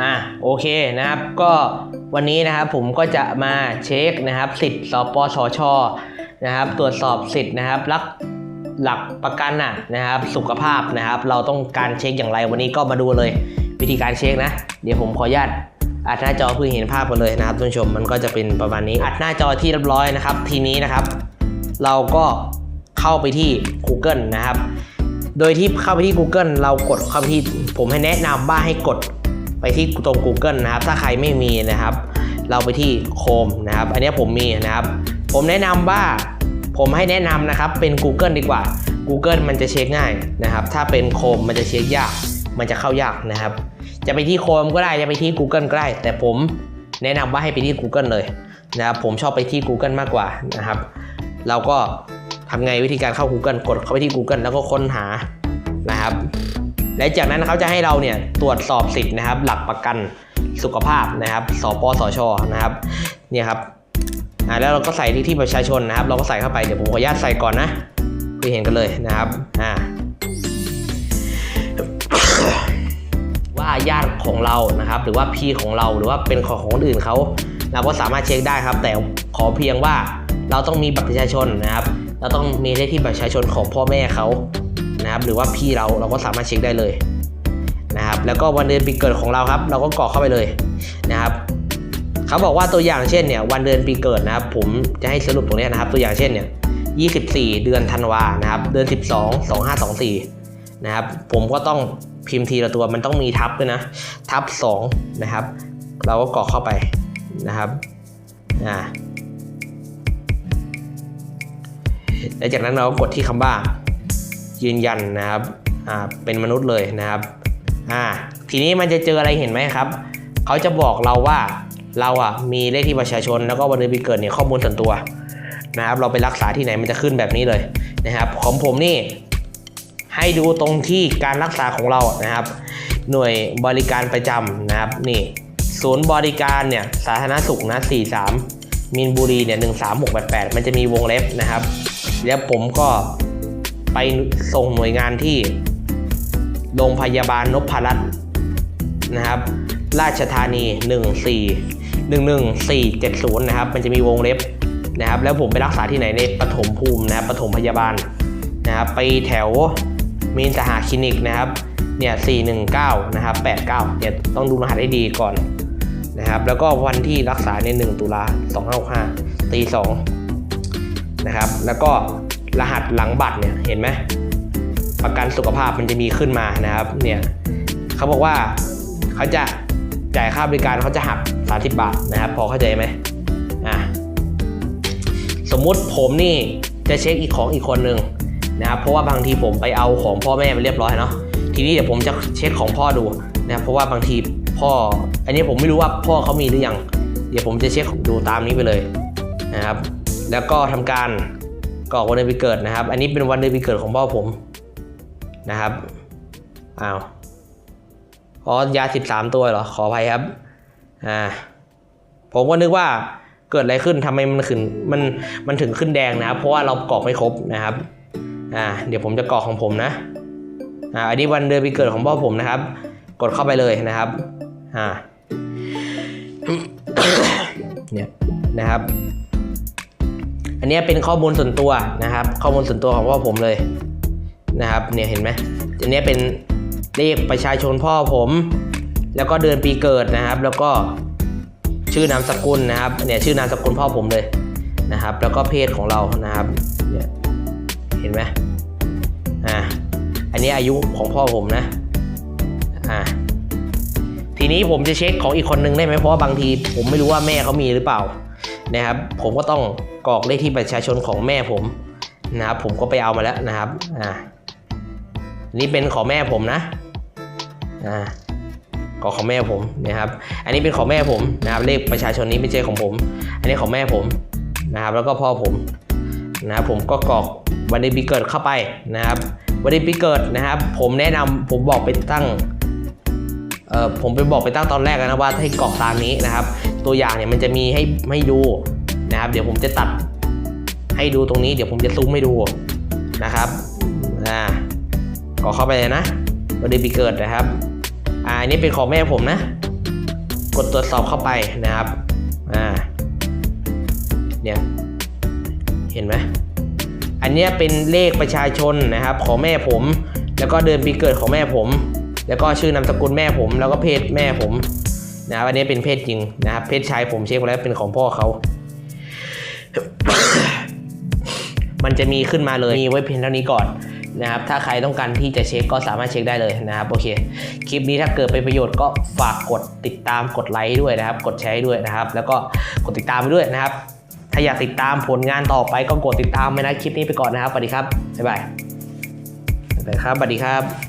อ่าโอเคนะครับก็วันนี้นะครับผมก็จะมาเช็คนะครับ สิทธิ์สปสชนะครับ ตรวจสอบสิทธิ์นะครับรักหลักประกันน่ะนะครับ สุขภาพนะครับ เราต้องการเช็คอย่างไรวันนี้ก็มาดูเลย วิธีการเช็คนะ เดี๋ยวผมขออนุญาตอัดหน้าจอเพื่อเห็นภาพกันเลยนะครับท่านผู้ชมมันก็จะเป็นประมาณนี้อัดหน้าจอที่เรียบร้อยนะครับ ทีนี้นะครับ เราก็เข้าไปที่ Google นะครับ โดยที่เข้าไปที่ Google เรากดเข้าไปที่ผมให้แนะนำว่าให้กด ไปที่ตรง Google นะครับ ถ้าใครไม่มีนะครับ เราไปที่ Chrome นะครับ อันนี้ผมมีนะครับ ผมแนะนำว่าผมให้แนะนำนะครับเป็น Google ดีกว่า Google มันจะเช็คง่ายนะครับ ถ้าเป็น Chrome มันจะเช็คยาก มันจะเข้ายากนะครับ จะไปที่ Chrome ก็ได้จะไปที่ Google ก็ได้แต่ผมแนะนำว่าให้ไปที่ Google เลยนะครับผมชอบไปที่ Google มากกว่านะครับ เราก็ทำไงวิธีการเข้า Google กดเข้าไปที่ Google แล้วก็ค้นหานะครับ และจากนั้นเขาจะให้เราเนี่ยตรวจสอบสิทธิ์นะครับ หลักประกันสุขภาพนะครับสปสชนะครับเนี่ยครับอ่าแล้วเราก็ใส่ที่ที่ประชาชนนะครับ เราก็ใส่เข้าไปเดี๋ยวผมขออนุญาตใส่ก่อนนะเพื่อเห็นกันเลยนะครับอ่าว่าญาติของเรานะครับ หรือว่าพี่ของเราหรือว่าเป็นของของคนอื่นเขาเราก็สามารถเช็คได้ครับ แต่ขอเพียงว่าเราต้องมีบัตรประชาชนนะครับ เราต้องมีเลขที่บัตรประชาชนของพ่อแม่เขา นะครับหรือว่าพี่เราเราก็สามารถเช็คได้เลยนะครับแล้วก็วันเดือนปีเกิดของเราครับ เราก็กรอกเข้าไปเลยนะครับเขาบอกว่าตัวอย่างเช่นเนี่ยวันเดือนปีเกิดนะครับผมจะให้สรุปตรงนี้นะครับ ตัวอย่างเช่นเนี่ย24 เดือนธันวานะครับเดือน 12 2524นะครับผมก็ต้องพิมพ์ทีละตัวมันต้องมีทับด้วยนะทับ2นะครับ เราก็กรอกเข้าไปนะครับอ่าแล้วจากนั้นเราก็กดที่คำว่า ยืนยันนะครับอ่าเป็นมนุษย์เลยนะครับอ่าทีนี้มันจะเจออะไรเห็นไหมครับเขาจะบอกเราว่าเราอะมีเลขที่ประชาชนแล้วก็วันเดือนปีเกิดเนี่ยข้อมูลส่วนตัวนะครับ เราไปรักษาที่ไหนมันจะขึ้นแบบนี้เลยนะครับ ของผมนี่ให้ดูตรงที่การรักษาของเรานะครับ หน่วยบริการประจำนะครับนี่ศูนย์บริการเนี่ยสาธารณสุขนะ43 มีนบุรีเนี่ย13688 มันจะมีวงเล็บนะครับ แล้วผมก็ ไปส่งหน่วยงานที่ โรงพยาบาลนพรัตน์นะครับ ราชธานี 14 11470 นะครับ มันจะมีวงเล็บนะครับ แล้วผมไปรักษาที่ไหนในปฐมภูมินะครับปฐมพยาบาลนะครับ ไปแถวมีนสหคลินิกนะครับ เนี่ย419 นะครับ 89 เนี่ย ต้องดูรหัสให้ดีก่อนนะครับ แล้วก็วันที่รักษาใน 1 ตุลา2565ตี2นะครับ แล้วก็ รหัสหลังบัตรเนี่ยเห็นไหมประกันสุขภาพมันจะมีขึ้นมานะครับเนี่ยเขาบอกว่าเขาจะจ่ายค่าบริการเขาจะหัก 30 บาทนะครับ พอเข้าใจไหมอะสมมุติผมนี่จะเช็คอีกของอีกคนหนึ่งนะครับเพราะว่าบางทีผมไปเอาของพ่อแม่ไปเรียบร้อยเนาะทีนี้เดี๋ยวผมจะเช็คของพ่อดูนะเพราะว่าบางทีพ่อ อันนี้ผมไม่รู้ว่าพ่อเขามีหรือยัง เดี๋ยวผมจะเช็คดูตามนี้ไปเลยนะครับ แล้วก็ทำการ กรอกวันเดือนปีเกิดนะครับ อันนี้เป็นวันเดือนปีเกิดของพ่อผมนะครับอ้าวอ๋อยา 13 ตัวเหรอขออภัยครับอ่าผมก็นึกว่าเกิดอะไรขึ้นทำไมมันขึ้นมันมันถึงขึ้นแดงนะครับ เพราะว่าเรากรอกไม่ครบนะครับอ่าเดี๋ยวผมจะกรอกของผมนะอ่าอันนี้วันเดือนปีเกิดของพ่อผมนะครับ กดเข้าไปเลยนะครับอ่าเนี่ยนะครับ อันนี้เป็นข้อมูลส่วนตัวนะครับ ข้อมูลส่วนตัวของพ่อผมเลยนะครับเนี่ยเห็นไหมอันนี้เป็นเลขประชาชนพ่อผม แล้วก็เดือนปีเกิดนะครับ แล้วก็ชื่อนามสกุลนะครับเนี่ยชื่อนามสกุลพ่อผมเลยนะครับ แล้วก็เพศของเรานะครับเนี่ยเห็นไหมอ่าอันนี้อายุของพ่อผมนะอ่าทีนี้ผมจะเช็คของอีกคนนึงได้ไหมเพราะว่าบางทีผมไม่รู้ว่าแม่เขามีหรือเปล่า นะครับ ผมก็ต้องกรอกเลขที่ประชาชนของแม่ผมนะครับ ผมก็ไปเอามาแล้วนะครับอ่านี่เป็นของแม่ผมนะอ่ากรอกของแม่ผมนะครับ อันนี้เป็นของแม่ผมนะครับเลขประชาชนนี้ไม่ใช่ของผม อันนี้ของแม่ผมนะครับ แล้วก็พ่อผมนะครับผมก็กรอกวันเดือนปีเกิดเข้าไปนะครับวันเดือนปีเกิดนะครับ ผมแนะนำผมบอกไปตั้ง ผมไปบอกไปตั้งตอนแรกนะว่าให้กรอกตามนี้นะครับ ตัวอย่างเนี่ยมันจะมีให้ให้ดูนะครับ เดี๋ยวผมจะตัดให้ดูตรงนี้เดี๋ยวผมจะซูมให้ดูนะครับอ่ากรอกเข้าไปเลยนะวันเดือนปีเกิดนะครับอ่าอันนี้เป็นของแม่ผมนะ กดตรวจสอบเข้าไปนะครับอ่าเนี่ยเห็นไหมอันเนี้ยเป็นเลขประชาชนนะครับ ของแม่ผม แล้วก็เดือนปีเกิดของแม่ผม แล้วก็ชื่อนามสกุลแม่ผมแล้วก็เพศแม่ผมนะครับอันนี้เป็นเพศจริงนะครับเพศชายผมเช็คแล้วเป็นของพ่อเขา มันจะมีขึ้นมาเลยมีไว้เพียงเท่านี้ก่อนนะครับ ถ้าใครต้องการที่จะเช็คก็สามารถเช็คได้เลยนะครับ โอเค คลิปนี้ถ้าเกิดเป็นประโยชน์ก็ฝากกดติดตามกดไลค์ด้วยนะครับ กดแชร์ด้วยนะครับ แล้วก็กดติดตามไปด้วยนะครับ ถ้าอยากติดตามผลงานต่อไปก็กดติดตามไปนะคลิปนี้ไปก่อนนะครับสวัสดีครับบ๊ายบายบ๊ายบายครับสวัสดีครับ